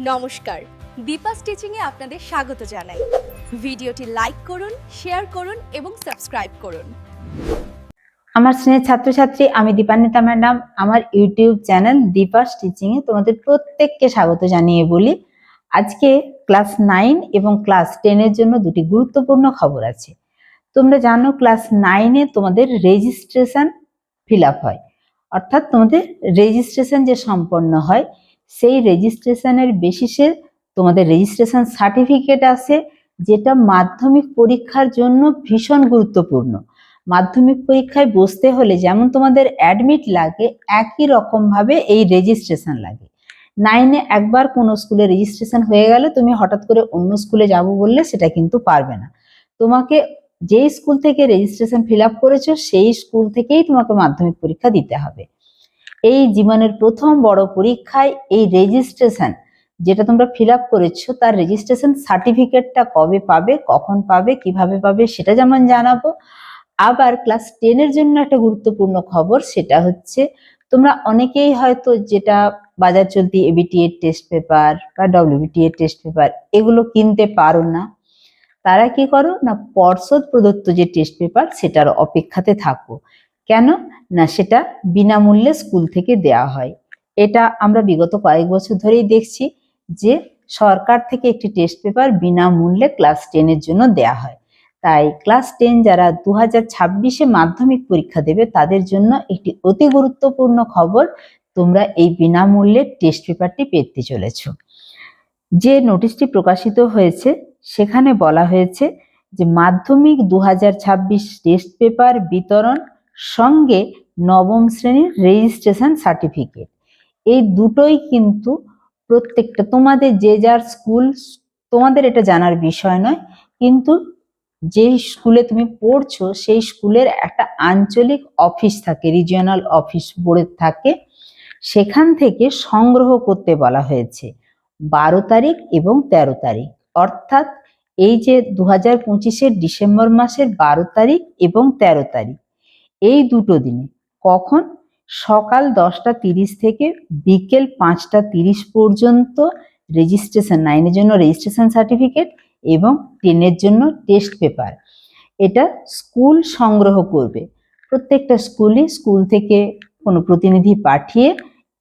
নমস্কার। দীপা স্টিচিংয়ে আপনাদের স্বাগত জানাই। ভিডিওটি লাইক করুন, শেয়ার করুন এবং সাবস্ক্রাইব করুন। আমার স্নেহের ছাত্রছাত্রী, আমি দীপান্বিতা ম্যাডাম। আমার ইউটিউব চ্যানেল দীপা স্টিচিং এ তোমাদের প্রত্যেককে স্বাগত জানিয়ে বলি। আজকে ক্লাস নাইন এবং ক্লাস টেনের জন্য দুটি গুরুত্বপূর্ণ খবর আছে। তোমরা জানো ক্লাস নাইনে তোমাদের রেজিস্ট্রেশন ফিল হয়। অর্থাৎ তোমাদের রেজিস্ট্রেশন যে সম্পন্ন হয় সেই রেজিস্ট্রেশনের বেসিসে তোমাদের রেজিস্ট্রেশন সার্টিফিকেট আসে যেটা মাধ্যমিক পরীক্ষার জন্য ভীষণ গুরুত্বপূর্ণ। মাধ্যমিক পরীক্ষায় বসতে হলে যেমন তোমাদের অ্যাডমিট লাগে, একই রকমভাবে এই রেজিস্ট্রেশন লাগে। নাইনে একবার কোনো স্কুলে রেজিস্ট্রেশন হয়ে গেলে তুমি হঠাৎ করে অন্য স্কুলে যাব বললে সেটা কিন্তু পারবে না। তোমাকে যেই স্কুল থেকে রেজিস্ট্রেশন ফিল আপ করেছ, সেই স্কুল থেকেই তোমাকে মাধ্যমিক পরীক্ষা দিতে হবে। এই জীবনের প্রথম বড় পরীক্ষায় এই রেজিস্ট্রেশন যেটা তোমরা ফিল আপ করেছ, তার রেজিস্ট্রেশন সার্টিফিকেটটা কবে পাবে, কখন পাবে, কীভাবে পাবে, সেটা যেমন জানাব। আবার ক্লাস টেনের জন্য একটা গুরুত্বপূর্ণ খবর, সেটা হচ্ছে তোমরা অনেকেই হয়তো যেটা বাজার চলতি এবিটি এর টেস্ট পেপার বা ডব্লিউবিটি এর টেস্ট পেপার এগুলো কিনতে পারো না। তারা কি করো না, পর্ষদ প্রদত্ত যে টেস্ট পেপার সেটার অপেক্ষাতে থাকো। কেন? না, সেটা বিনামূল্যে স্কুল থেকে দেয়া হয়। এটা আমরা বিগত কয়েক বছর ধরেই দেখছি যে সরকার থেকে একটি টেস্ট পেপার বিনামূল্যে ক্লাস টেনের জন্য দেয়া হয়। তাই ক্লাস টেন যারা দু হাজার ছাব্বিশে মাধ্যমিক পরীক্ষা দেবে, তাদের জন্য একটি অতি গুরুত্বপূর্ণ খবর, তোমরা এই বিনামূল্যে টেস্ট পেপারটি পেতে চলেছ। যে নোটিশটি প্রকাশিত হয়েছে, সেখানে বলা হয়েছে যে মাধ্যমিক দু হাজার ছাব্বিশ টেস্ট পেপার বিতরণ সঙ্গে নবম শ্রেণির রেজিস্ট্রেশন সার্টিফিকেট এই দুটোই কিন্তু প্রত্যেকটা, তোমাদের যে যার স্কুল তোমাদের এটা জানার বিষয় নয়, কিন্তু যেই স্কুলে তুমি পড়ছো, সেই স্কুলের একটা আঞ্চলিক অফিস থাকে রিজিওনাল অফিস বোর্ডের থাকে। সেখান থেকে সংগ্রহ করতে বলা হয়েছে, বারো তারিখ এবং তেরো তারিখ। অর্থাৎ এই যে দু হাজার পঁচিশের ডিসেম্বর মাসের বারো তারিখ এবং তেরো তারিখ এই দুটো দিনে। কখন? সকাল দশটা তিরিশ থেকে বিকেল পাঁচটা তিরিশ পর্যন্ত রেজিস্ট্রেশন নাইনের জন্য রেজিস্ট্রেশন সার্টিফিকেট এবং টেনের জন্য টেস্ট পেপার এটা স্কুল সংগ্রহ করবে। প্রত্যেকটা স্কুলই স্কুল থেকে কোনো প্রতিনিধি পাঠিয়ে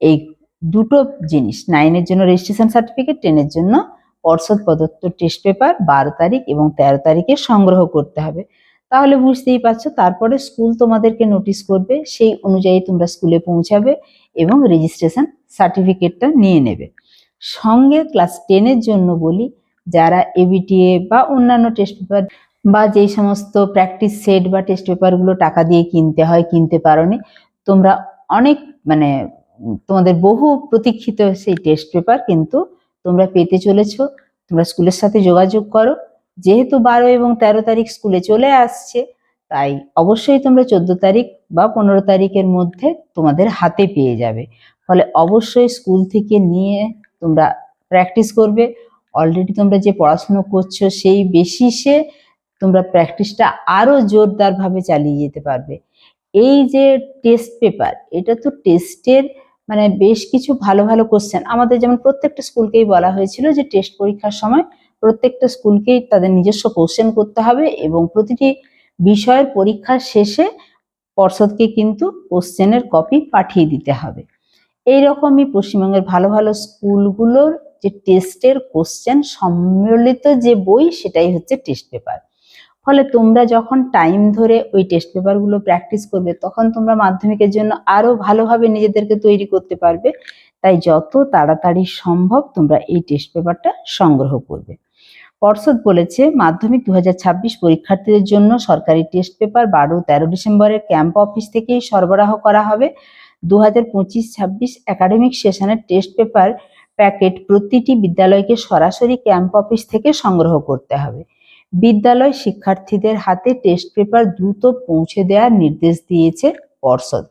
এই দুটো জিনিস নাইনের জন্য রেজিস্ট্রেশন সার্টিফিকেট টেনের জন্য পর্ষদ প্রদত্ত টেস্ট পেপার বারো তারিখ এবং তেরো তারিখে সংগ্রহ করতে হবে। তাহলে বুঝতেই পারছ, তারপরে স্কুল তোমাদেরকে নোটিশ করবে, সেই অনুযায়ী তোমরা স্কুলে পৌঁছাবে এবং রেজিস্ট্রেশন সার্টিফিকেটটা নিয়ে নেবে। সঙ্গে ক্লাস টেনের জন্য বলি, যারা এবিটিএ বা অন্যান্য টেস্ট পেপার বা যেই সমস্ত প্র্যাকটিস সেট বা টেস্ট পেপারগুলো টাকা দিয়ে কিনতে হয়, কিনতে পারোনি, তোমরা অনেক মানে তোমাদের বহু প্রতীক্ষিত সেই টেস্ট পেপার কিন্তু তোমরা পেতে চলেছ। তোমরা স্কুলের সাথে যোগাযোগ করো যেহেতু বারো এবং তেরো তারিখ স্কুলে চলে আসছে, তাই অবশ্যই তোমরা চোদ্দ তারিখ বা পনেরো তারিখের মধ্যে তোমাদের হাতে পেয়ে যাবে। ফলে অবশ্যই স্কুল থেকে নিয়ে তোমরা প্র্যাকটিস করবে। অলরেডি তোমরা যে পড়াশুনো করছ, সেই বেসিসে তোমরা প্র্যাকটিসটা আরও জোরদারভাবে চালিয়ে যেতে পারবে। এই যে টেস্ট পেপার, এটা তো টেস্টের মানে বেশ কিছু ভালো ভালো কোশ্চেন আমাদের যেমন প্রত্যেকটা স্কুলকেই বলা হয়েছিল যে টেস্ট পরীক্ষার সময় প্রত্যেকটা স্কুলকেই তাদের নিজস্ব কোশ্চেন করতে হবে এবং প্রতিটি বিষয়ের পরীক্ষার শেষে পর্ষদকে কিন্তু কোশ্চেনের কপি পাঠিয়ে দিতে হবে। এইরকমই পশ্চিমবঙ্গের ভালো ভালো স্কুলগুলোর যে টেস্টের কোশ্চেন সম্মিলিত যে বই, সেটাই হচ্ছে টেস্ট পেপার ফলে তোমরা যখন টাইম ধরে ওই টেস্ট পেপারগুলো প্র্যাকটিস করবে, তখন তোমরা মাধ্যমিকের জন্য আরও ভালোভাবে নিজেদেরকে তৈরি করতে পারবে। তাই যত তাড়াতাড়ি সম্ভব তোমরা এই টেস্ট পেপারটা সংগ্রহ করবে। পর্ষদ বলেছে, মাধ্যমিক দু হাজার ছাব্বিশ পরীক্ষার্থীদের জন্য সরকারি টেস্ট পেপার বারো তেরো ডিসেম্বরের ক্যাম্প অফিস থেকেই সরবরাহ করা হবে। দু হাজার পঁচিশ ছাব্বিশ একাডেমিক সেশনের টেস্ট পেপার প্যাকেট প্রতিটি বিদ্যালয়কে সরাসরি ক্যাম্প অফিস থেকে সংগ্রহ করতে হবে। বিদ্যালয় শিক্ষার্থীদের হাতে টেস্ট পেপার দ্রুত পৌঁছে দেওয়ার নির্দেশ দিয়েছে পর্ষদ।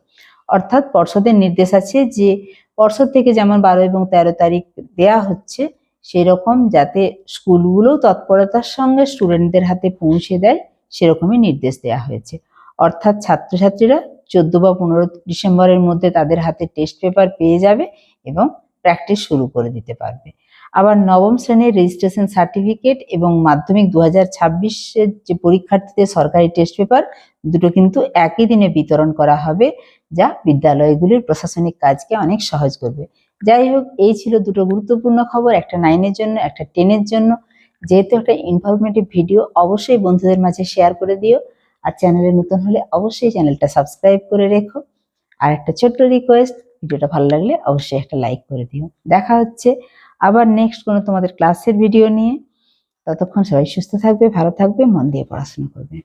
অর্থাৎ পর্ষদের নির্দেশ আছে যে, পর্ষদ থেকে যেমন বারো এবং তেরো তারিখ দেয়া হচ্ছে সেরকম যাতে স্কুলগুলোও তৎপরতার সঙ্গে স্টুডেন্টদের হাতে পৌঁছে দেয়, সেরকমই নির্দেশ দেওয়া হয়েছে। অর্থাৎ ছাত্রছাত্রীরা চোদ্দ বা পনেরো ডিসেম্বরের মধ্যে তাদের হাতে টেস্ট পেপার পেয়ে যাবে এবং প্র্যাকটিস শুরু করে দিতে পারবে। আবার নবম শ্রেণির রেজিস্ট্রেশন সার্টিফিকেট এবং মাধ্যমিক দু হাজার ছাব্বিশের যে পরীক্ষার্থীদের সরকারি টেস্ট পেপার, দুটো কিন্তু একই দিনে বিতরণ করা হবে, যা বিদ্যালয়গুলির প্রশাসনিক কাজকে অনেক সহজ করবে। যাই হোক, এই ছিল দুটো গুরুত্বপূর্ণ খবর, একটা নাইনের জন্য, একটা টেনের জন্য। যেহেতু একটা ইনফরমেটিভ ভিডিও অবশ্যই বন্ধুদের মাঝে শেয়ার করে দিও। আর চ্যানেলে নতুন হলে অবশ্যই চ্যানেলটা সাবস্ক্রাইব করে রেখো। আর একটা ছোট্ট রিকোয়েস্ট ভিডিওটা ভালো লাগলে অবশ্যই একটা লাইক করে দিও। দেখা হচ্ছে আবার নেক্সট কোনো তোমাদের ক্লাসের ভিডিও নিয়ে। ততক্ষণ সবাই সুস্থ থাকবে, ভালো থাকবে, মন দিয়ে পড়াশোনা করবে।